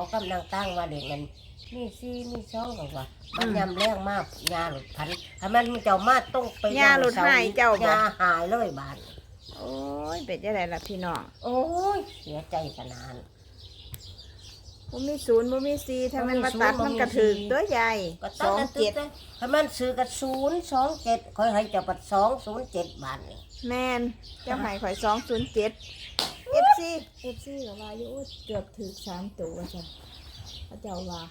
บอกกำลังตั้งว่าเด็กมันมีซี่มีช่องบอกว่า มันยำแรงมากยาหลุดพันถ้ามันเจ้ามาต้องไปยาหลุดหายเจ้าบ่ยาหายเลยบาดโอ้ยเป็นจังไดล่ะพี่น้องโอ้ยเสียใจขนาดบ่มีศูนย์บ่มีสี่ถ้ามันบ่มีมาตัดศูนย์บ่มันมีกระถึกสี่ตัวใหญ่ก็สตั้องงแต่เจ็ดถ้ามันซื้อกับศูนย์สองเจ็ดคอยให้เจ้าปัดสองศูนย์เจ็ดบาทนี่แม่นเจะให้ข่อย207 FC FC ก็ว่า อยู่โอ้ยเกือบถึกสามตัวจ้ะพระเจ้าว่า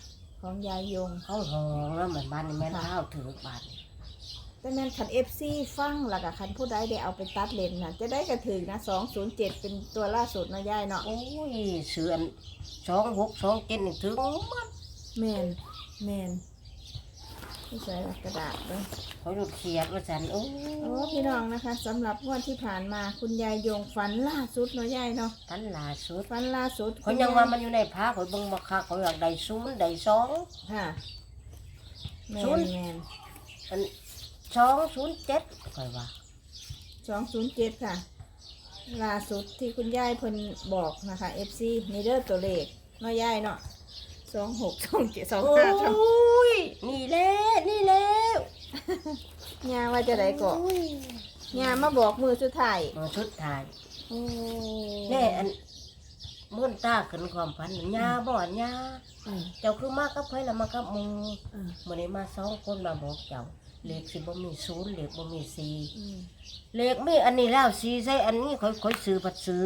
ของยายยงเขาหองแล้วเหมือนบ้านนี่แม่นค่ะข้าวถือบาทแต่แม่นคัน FC ฟังแล้วก็คันผู้ใดได้เอาไปตัดเลนน่ะ จะได้กระถึกนะ207เป็นตัวล่าสุดเนาะยายเนาะโอ้ยเสือนสองหกสองเจ็ดนี่ถึงมัดแม่นแม่น นี่ใส่กระดาษเลย เขาหลุดเขียดว่าฉันโอ้โอ้พี่น้องนะคะสำหรับงวดที่ผ่านมาคุณยายยงฝันล่าสุดเนาะยายเนาะทันล่าสุดฝันล่าสุดเขายังว่ามันอยู่ในผ้าเขาเบิ่งมาคักเขาอยากได้ศูนย์ได้สอง ค่ะแมศูนนย์ แมนอันสองศูนย์เจ็ดคอยว่าสองศูนย์เจ็ดค่ะ ล่าสุดที่คุณยายเพิ่นบอกนะคะ FC นี่เด้อตัวเลขเนาะยายเนาะ สองหกสองเจ็ดสองโอ้ห้าสองยนี่แหละนี่แล้วยาว่าจะได้เกาะโอ้ยยามาบอกมือสุดท้ายมาชุดถ่ายโอ้แน่อันมื่นตาขึ้นความพันยาบ่อนยาอืม เจ้าคือมากับไผละมากับหมูอืม มื่อนี้มาสองคนมาบอกเจ้าเลขสิบ่มีศูนย์เลขบ่มีสี่ อืมเลขมีอันนี้แล้วสี่ใส่อันนี้ค่อยค่อยซื้อผัดซื้อ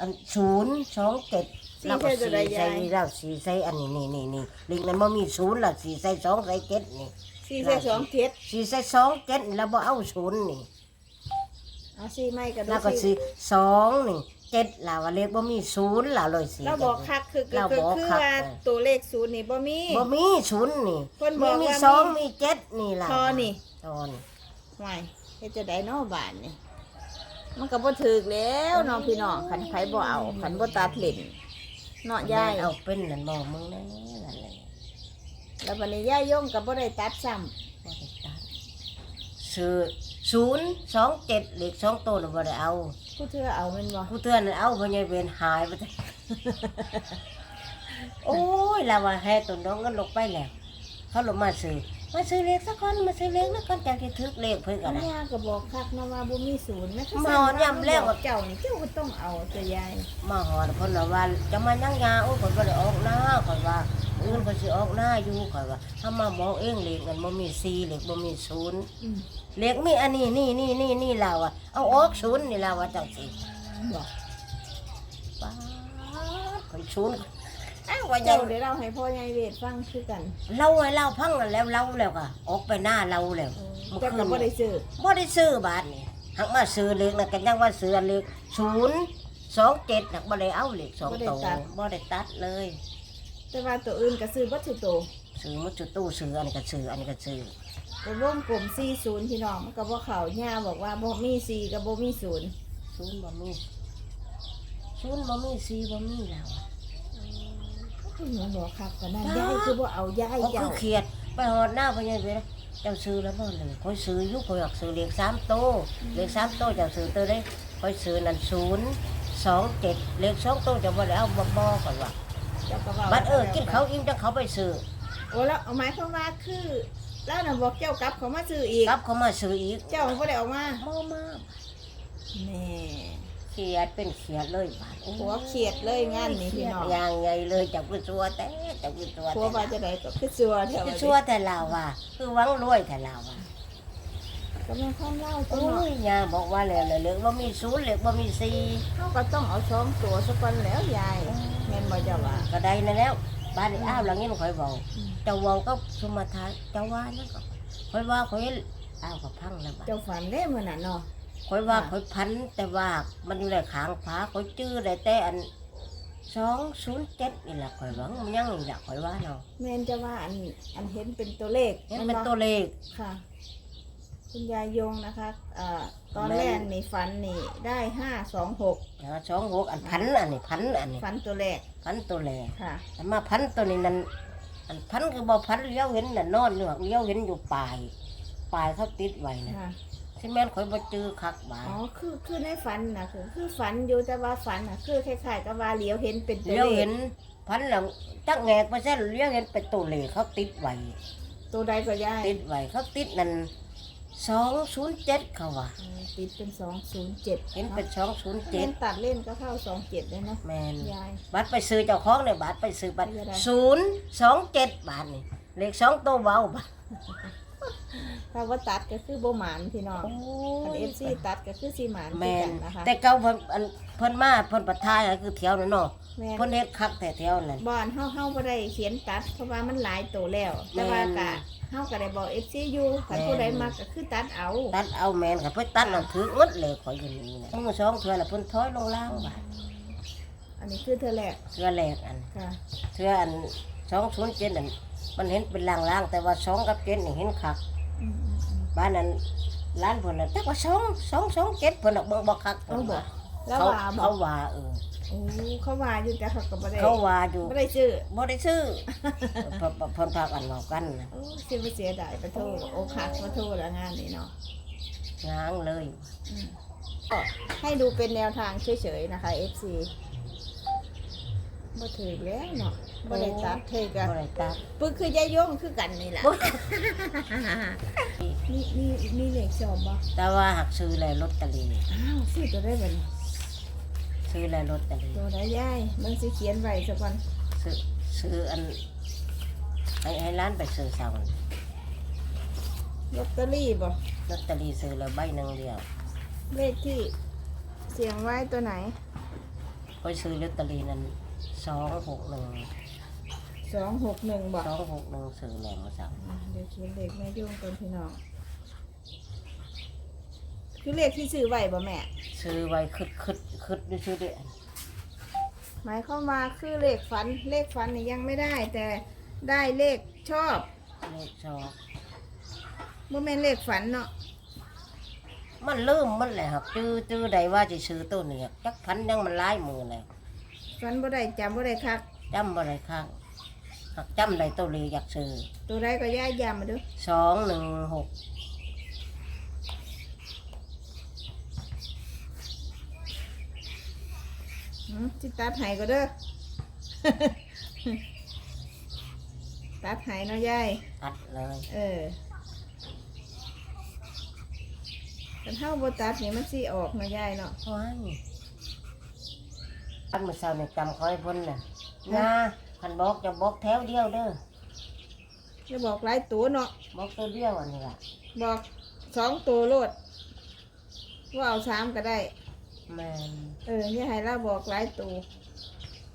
อันศูนย์สองเจ็ดแล้วก็สี่ใส่นี่แล้วสี่ใส่อันนี้นี่นี่นี่เลขนั้นบ่มีศูนย์ละสี่ใส่สองใส่เจ็ดนี่สี่ใส่สองเจ็ดสี่ใส่สองเจ็ดนี่แล้วบ่เอาศูนย์นี่ เอาสี่ไม่กันแล้วก็สี่สองนี่เจ็ดแล้วว่าเลขบ่มีศูนย์แล้วเลยสี่เราบอกคักคือคือเราคือบอกคือคักว่าเออตัวเลขศูนย์นี่บ่มี บ่มีศูนย์นี่เพิ่นบอกมีว่ามีสองมีเจ็ดนี่ล่ะทอนี่ ทอนี่ห่วยเฮ็ดจะได้เนอบานนี่ มันก็บ่ถูกแล้วน้องพี่น้องคันไผบ่เอาคันบ่ตัดเล่นเนาะยาย เอาเป็นนั่นบ่มึงนั่นนั่นแหละแล้วบัดนี้ยายยงก็บ่ได้ตัดซ้ำบ่ได้ตัดซื้อศูนย์สองเจ็ดเลขสองตัวน่ะบ่ได้เอาผู้เทื่อเอาแม่นบ่ผู้เตือนนั่นเอาเพราะยายเวนหายไปโอ้ยเราว่าแห่ตัวน้องก็ลงไปแล้ว เขาลงมาซื้อ มาซื้อเลขสักคนมาซื้อเลขแล้วก่อนจากที่ทึกเลขเพิ่นกัอันนนะยาก็บอกคักนะว่าบ่มีศูนย์นะหมอย่ำแล้ว เจ้านี่เจ้าก็ต้องเอาตัวยายมาหอดเพิ่นว่าว่าจะมานั่งยาโอ้ยเพิ่นบ่ได้ออกหน้าข่อยว่าอื่นเพิ่นสิออกหน้าอยู่ข่อยว่าถ้ามาบอกเองเลขมันบ่มี4เลขบ่มีศูนย์ อืมเลขมีอันนี้นี่นี่นี่นี่เราอะเอาออกศูนย์นี่เราว่าจังสิบอกป้าดข่อยศูนย์ อ้าวว่ายัเจ้างเดี๋ยวเราให้พ่อยายเวทฟังคือกันเราให้เราพังกันแล้วเราแล้วก็ออกไปหน้าเราแล้วเมื่อคืเจ้านก็บ่ได้ซื้อบ่ได้ซื้อบาทนี่หักมาซื้อเลขนะกันยังว่าซื้อเลขศูนย์สองเจ็ดหักบ่ได้เอาเลขสองตัวบ่ได้ตัดเลย แต่ว่าตัวอื่นก็ซื้อบ่ถูกโตวซื้อมาจุดตู้ซื้ออันนี้ก็ซื้ออันนี้ก็ซื้อตัววงกลม40พี่น้องมันก็บ่เข้าย่าบอกว่าบ่มี4ก็บ่มี0ศูนย์บ่มีศูนย์บ่มีสี่บ่มีแล้ว คุณหมอบอกครับก็นั่นยายคือบ่เอายายเขาคืเจ้าอเครียดไปหอดหน้าพญาเวนะเจ้าซื้อแล้วบ่เลยคอยซื้ออยู่คอยอยากซื้อเลขสามโตวเลขสามโตวเจ้าซื้อตัวได้คอยซื้อนั่นศูนย์สองเจ็ดเลขสองโตวเจะบ่ได้เอาบ่บ่ก่อนว่าเจ้าก็ว่าบัดเออกินเขาวอิ่มจังเขาไปซื้อโอ้แล้วเอาหมายความว่าคือแล้วน่ะบอกเจ้ากลับเขามาซื้ออีกกลับเขามาซื้ออีกเจ้าบ่ได้เอามามามาแม่ เขียดเป็นเขียดเลยบาดโอ้ยผัวเครียดเลยงานนี้พี่น้องอย่างไงเลยจับกุชัวแต่จับกุชัวผัวว่าจะได้ก็คือซัวเถกุอะชัวแต่เราว่าคือหวังรวยแต่เราว่าก็แม่ความเล่าตัวโอ้เนาะยยาบอกว่าแล้วเลยเหลือว่ามีศูนย์เหลือว่ามีสี่เขาก็ต้องเอาสองตัวสักวันแล้วยายแม่นบ่เจ้าว่าก็ได้นั่นแล้วบ้านนี้อ้าวหลังนี้มันคอยบอกเจ้าเวาก็สมทานเจ้าว่านั่นก็คอยว่าคอยอ้าวก็พังแล้วบ้าเจ้าฝันได้มื้อนั้นเนาะ คอยว่าคอยพันแต่ว่ามันอยู่ในขางฟ้าคอยจื้อได้แต่อันสองศูนย์เจ็ดนี่แหละคอยหวังมันยังนี่แหละคอยว่าเนาะแม่นจะว่าอันอันเห็นเป็นตัวเลขเห็นเป็นตัวเลขค่ะ คุณยายยงนะคะเอ่อตอนแม่นแรกนี่ฝันนี่ได้ห้าสองหกนะสองหกอันพันอันนี้พันอันนี้ฝันตัวแรกพันตัวแรกค่ะแต่มาพันตัวนี้นั่นอันพันคือบ่พันเลี้ยวเห็นน่ะนอนอยู่หักเลี้ยวเห็นอยู่ปลายปลายเขาติดไว้นะค่ะ ที่แม่นข่อยบ่จื้อคักบาดอ๋อคือคือในฝันนะคือคือฝันอยู่แต่ว่าฝันนะคือคล้ายๆกับว่าเหลียวเห็นเป็นตัวเลี้ยวเลเห็ขนพันหลังจักแงกไปเส้นเลี้ยงเห็นเป็นตัวเลขเขาติดไว้ตัวใดก็ยายติดไว้เขาติดนั่นสองศูนย์เจ็ดเขาว่าเออติดเป็นสองศูนย์เจ็ดเห็นเป็นสองศูนย์เล่เจ็ดนตัดเล่นก็เข้าสองเจ็ดเลยเนาะแมนยาย บัตรไปซื้อเจ้าของเนี่ยบัตรไปซื้อบัตรไม่ได้ ศูนย์สองเจ็ดบาทนี่เลขสองตัวเบาบาท ถ้าว่าตัดก็คือโบหมานพี่น้องโอ้อันเอยฟซีตัดก็คือสีหมานแมคือนกันนะคะ แต่เก่าเพิ่นอันเพิ่นมาเพิ่นประทายก็คือแถวนั้นเนาะแม่น เพิ่นเฮ็ดคักแต่แถวนั้นบอนเฮาเฮาบ่ได้เขียนตัด เพราะว่ามันหลายตัวแล้ว แต่ว่าแม่นกะเฮาก็ได้บอก FC อยู่คันผู้ใดมักก็คือตัดเอา ตัดเอาแมนค่ะเพิ่นตัดนั่นถือหมดเลยขอยอยู่นี่นะมือสองเทื่อแล้วเพิ่นถอยลงล่างบาทอันนี้คือเธอแรกเทื่อแรกอันค่ะ เทื่ออันสองศูนย์เจ็ดนั่น มันเห็นเป็นล่างๆแต่ว่าสองกับเจ็ดนี่เห็นคักอืมอืมอืมบ้านนั้นร้านเพิ่นน่ะแต่ว่าสองสองสองเจ็ดเพิ่นน่ะเบิ่งบ่คักเอาบ่แล้วเขาว่าบอเขากว่าเออโอ้เขาว่าอยู่แต่เขาก็บ่ได้เขาว่าอยู่บ่ได้ชื่อบ่ได้ซื้อเพิ่นเพิ่นพากันเว้ากันน่ะโอ้สิบ่เสียดายไปโทษโอ้ขาดมาโทษแล้วงานนี้เนาะ ง้างเลย อืมก็ให้ดูเป็นแนวทางเฉยๆนะคะ FC บ่ถือแล้วเนาะ บ่ได้ตัดเทยกันบ่ได้ตัดปึกคือยายย่งคือกันนี่แหละนี่นี่นี่เลขชอบบ่แต่ว่าหักซื้อแล้วลอตเตอรี่อ้าวซื้อตัวได้บ่นี่ซื้อแล้วลอตเตอรี่ตัวได้ยายมันสิเขียนไว้ซะก่อนซื้อซื้ออันให้ให้ร้านไปซื้อเสาลอตเตอรี่บ่ลอตเตอรี่ซื้อแล้วใบหนึงเดียวเลขที่เสียงไว้ตัวไหนค่อยซื้อลอตเตอรี่นั้น 261 261บ่261ซื้อแล้วเมื่อเช้าอะเดี๋ยวเขียนเลขแม่ย่งก่อนพี่น้องคือเลขที่ซื้อไว้บ่แม่ ซื้อไว้คึดคึดคึดด้วยซื้อด้วยหมายความว่าคือเลขฝันเลขฝันนี่ยังไม่ได้ แต่ได้เลขชอบเลขชอบบ่แม่นเลขฝันเนาะมันลืมมันแหละครับจื้อจื้อใดว่าจะซื้อตัวนี้จักพันยังมันหลายมือแล้ว ฝันบ่ได้จำบ่ได้คัก จำบ่ได้ข้างหักจำได้ตัวเลยอยากซื้อตัวใดก็ย่ายยามมาดูสองหนึ่งหกหืมสิตัดไหก็เด้อ ตัดไหเนาะยายตัดเลยเออแต่เท่าบ่ตัดนี่มันสิออกเนาะยายเนาะ ว้าย อันเมื่อเช้าเนี่ยจำเขาให้พ้นน่ะงาคันบอกจะบอกแถวเดียวเด้อจะบอกหลายตัวเนาะบอกตัวเดียวอันนี้ล่ะบอกสองตัวโลดว่าเอาสามก็ได้ แม่นเอออย่าให้เราบอกหลายตัว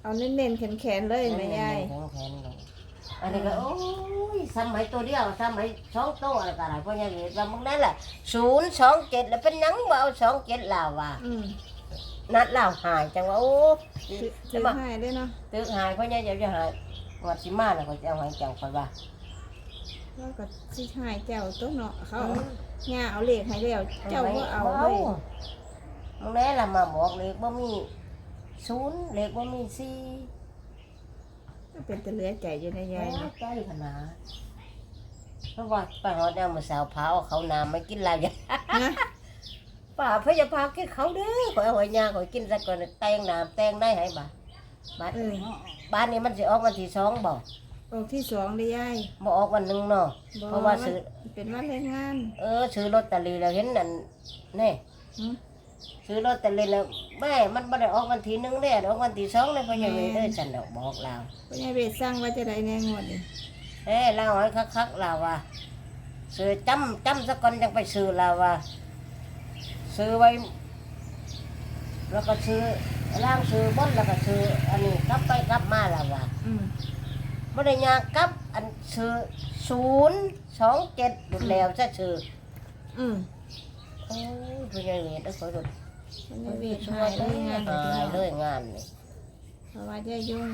เอาเน้นๆแข็งๆเลยแม่ยายแข็งแข็งลงอันนี้ก็โอ้ยสมัยตัวเดียวสมัยสองตัวอะไรกันอะไรเพราะยังไงว่ามึงนั่นแหละศูนย์สองเจ็ดแล้วเป็นหยังว่าเอาสองเจ็ดลาวว่าอืม นัดลาวหายจังว่าโอ้ถือใช่ถือปะให้ได้เนาะตึกหายเพราะยังจะจะหายวัดสิมาน่ะก็จะเอาใหายจังคอยว่าแล้วก็สิให้เจ้าตัวเนาะเขาเอาย่าเอาเลขให้แล้วเจ้าก็เอาเลยมึงแน่ละมาบอกเลขบ่มีศูนย์เลขบ่มีสี่ก็เป็นแต่เหลือใจอยู่ในยายเนาะใจขนาดเพราะว่าไปหอดเอามาสาวเผาเอาเขาน้ำไม่กินลายอย่างนะ ป่าพยาพากินเขาเด้อขอยเอาหอยยาขอยกินสักก่อนแตงน้ำแตงได้ให้บาทบาทเออบ้านนี้มันสิออกวันที่สองบ่ออกที่สองได้ยายบ่ออกวันหนึ่งเนาะบ่เพราะว่าซื้อมันเป็นวันแรงงาน เออซื้อลอตเตอรี่แล้วเห็นนั่นนี่หืมซื้อลอตเตอรี่แล้วแม่มันบ่ได้ออกวันที่หนึ่งเด้อออกวันที่สองเลยเพราะยังไงเด้อฉันดอกบอกเราพ่อยายเบสสร้างไว้จะได้แน่งวดนี่เอ้ยเราให้คักๆเราว่าซื้อจำจำสักก่อนจังไปซื้อเราว่า ซื้อไว้ แล้วก็ซื้อล่างซื้อบนแล้วก็ซื้อ อันนี้กลับไปกลับมาแล้วว่าอืมบ่ได้ยากกลับ อันซื้อศูนย์สองเจ็ดดูแล้วซะซื้ออืมโอ้ยผู้ใหญ่เวทได้ขอดูพ่อยายเบสหายเลยงานหายเลเลยยงานนี่เพราะว่ายายยุ่ง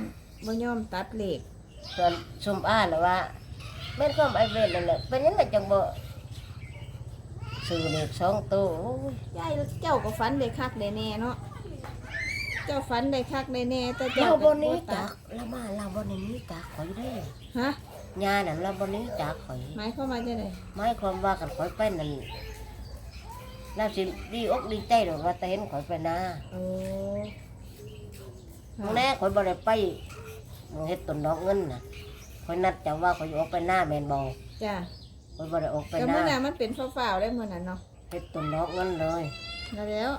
บ่ยอมตัดเหล็กส่วนซุมอ้าน่ะว่าแม่นความไอเวทนั่นแหละเป็นยังไงจังบ่ ซื้อเลขสองตัวโอ้ยยายเจ้าก็ฝันได้คักได้แน่เนาะเจ้าฝันได้คักได้แน่แต่เจ้าเราก็บนนี้ตัจัดกเรามาเราบนนี้จักข่อยเด้อฮะญานั่นเราบนนี้จักข่อยหมายความว่าจะไดหมายความว่ากันข่อยไปนั่นเราสิดีอกดีใจหรอกว่าแต่เห็นข่อยไปนาโอ้มื้อแน่ข่อยบ่ได้ไปมึงเฮ็ดต้นดอกเงินน่ะคอยนัดจะว่าคอยออกไปหน้าแมนบอ จ้ะ คอยบ่ได้ออกไปก็หเมื่น้าอนั้นมันเป็นฟ้าวๆได้เมื่อนั้นเนาะเฮ็ดต้นดอกเงินเลยแล้วแล้ว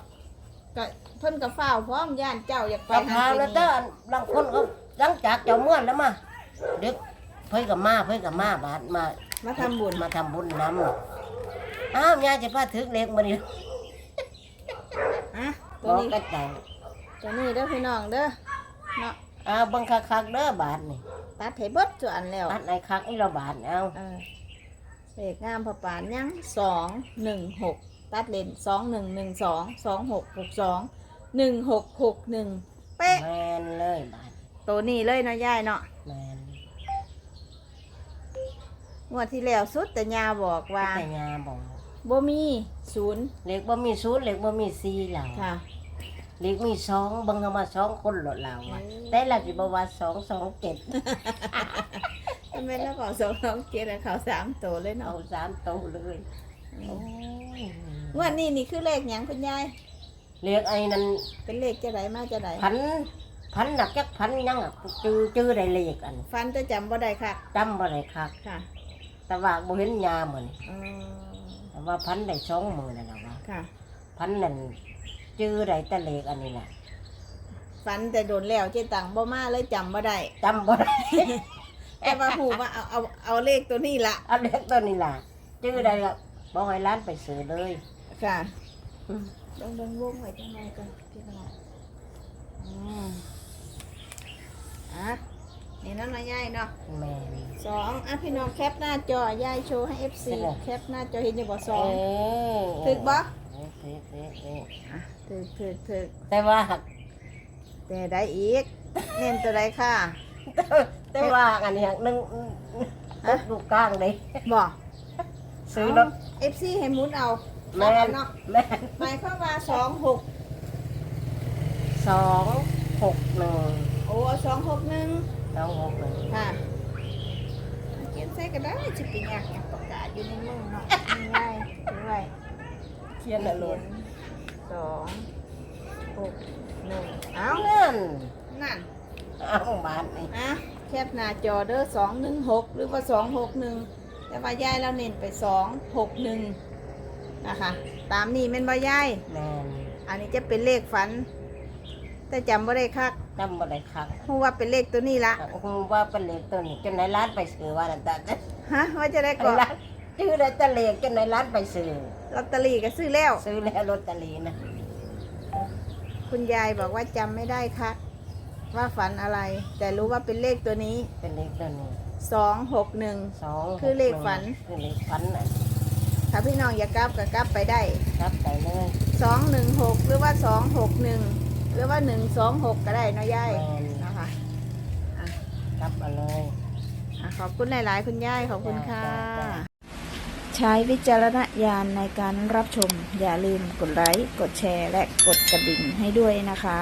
ก็เพิ่นกับฟ้าวพร้อมย่านเจ้าอยากไปไปหาแล้วเด้อลังคนเขาหลังจากเจ้าเมื่อนแล้วมาเด็กเพิ่นกับมาเพิ่นกับมาบาดมามาทำบุญมาทำบุญนำอ้าวยายจะพาถึกเล็กมานี่อะบตัวอกนี้กระจายตัวนี้เด้อพี่น้องเด้อเนาะอ้าวเบังคักๆเด้อบาทนี่ตัดให้เบิดส่วนแล้วอันไหนคักนี่เราบาทเอาเออ เลขงามพอปานยังสองหนึ่งหกตัดเลนสองหนึ่งหนึ่งสองสองหกหกสองหนึ่งหกหกหนึ่งเป๊ะแมนเลยบาทตัวนี้เลยเนาะยายเนาะแมนงวดที่แล้วสุดแต่ยาบอกว่าแต่ยาบอกบ่มีศูนย์เล็กบ่มีศูนย์เล็กบ่มีสี่เหล่าค่ะเล็กมีสองเบิ่งเอามาสองคนหลดเหล่าอะเออแต่ละสิบ่ว่าสองสองเจ็ด ทำไมแล้วก็สองสองเจ็ดเขาสามตัวเลยเอาเนาะสามโตวเลยโอ้ยงวดนี้นี่คือเลขหยังคุณยายเล็กไอ้นั่นเป็นเลขจะไดมาจะไดพันพันหนักจักพันยังอะจื้อจื้อได้เลขอันฟันจะจำบ่ได้ค่ะจำบ่ได้คักค่ะแต่ว่าบ่เห็นยาเหมือนเออแต่ว่าพันได้สองหมื่นนั่นแหละว่าค่ะ พันนั่นจื้อได้แต่เลขอันนี้น่ะฟันแต่โดนแล้วเจ๊ตังบ่มาเลยจำบ่ได้จำบ่ได้ แต่ว่าหูว่าเอาเอาเอาเลขตัวนี้ละเอาเลขตัวนี้ล่ะจื้อได้ก็บอกให้ร้านไปซื้อเลยค่ะอืมลองเดินวงไว้จังไงกันพี่น้องอืมอะนี่นั่นมายายเนาะแม่น สองอะพี่น้องแคปหน้าจอยายโชว์ให้ FC เป็นไง แคปหน้าจอเห็นอยู่บ่สองเอ้ยถึกบ่ เอ้ยถึกถึกถึกอะถึกถึกถึกแต่ว่าแต่ได้อีก เน้นตัวใดค่ะ แต่ว่าอันนี้หนึ่งฮะ ลูกกลางเลยบ่ซื้อรถเอฟซีให้หมุนเอาแม่นเนาะแม่นหมายความว่าสองหกสองหกหนึ่งโอ้สองหกหนึ่งสองหกหนึ่งค่ะเขียนใส่ก็ได้จะเป็นอยากอยากประกาศอยู่ในมือเนาะง่ายๆถือไว้เขียนอะไรสองหกหนึ่งเอาเอาเงินนั่น เอาบาทนี่อะแคปหน้าจอเด้อสองหนึ่งหกหรือว่าสองหกหนึ่งแต่ว่ายายเราเน้นไปสองหกหนึ่งนะคะตามนี้แม่นบ่ยายแม่นอันนี้จะเป็นเลขฝัน แต่จำบ่ได้คักจำบ่ได้คักเพราะว่าเป็นเลขตัวนี้ละคงว่าเป็นเลขตัวนี้จนในร้านไปซื้อว่านั่นแต่ฮะว่าจะได้ไอ้ก่อนร้านชื่อได้แต่เลขจนในร้านไปซื้อลอตเตอรี่ก็ซื้อแล้ว ซื้อแล้วลอตเตอรี่นะคุณยายบอกว่าจำไม่ได้คัก ว่าฝันอะไร แต่รู้ว่าเป็นเลขตัวนี้เป็นเลขตัวนี้สองหกหนึ่ง สองคือเลขฝัน คือเลขฝันน่ะถ้าพี่น้องอยากกลับก็กลับไปได้ครับไปเลยสองหนึ่งหกหรือว่าสองหกหนึ่งหรือว่าหนึ่งสองหกก็ได้เนาะยายแม่นนะคะครับมาเลย อะขอบคุณหลาย ๆ คุณยายขอบคุณค่ะจ้าจ้า ใช้วิจารณญาณในการรับชม อย่าลืมกดไลค์กดแชร์ และกดกระดิ่งให้ด้วยนะคะ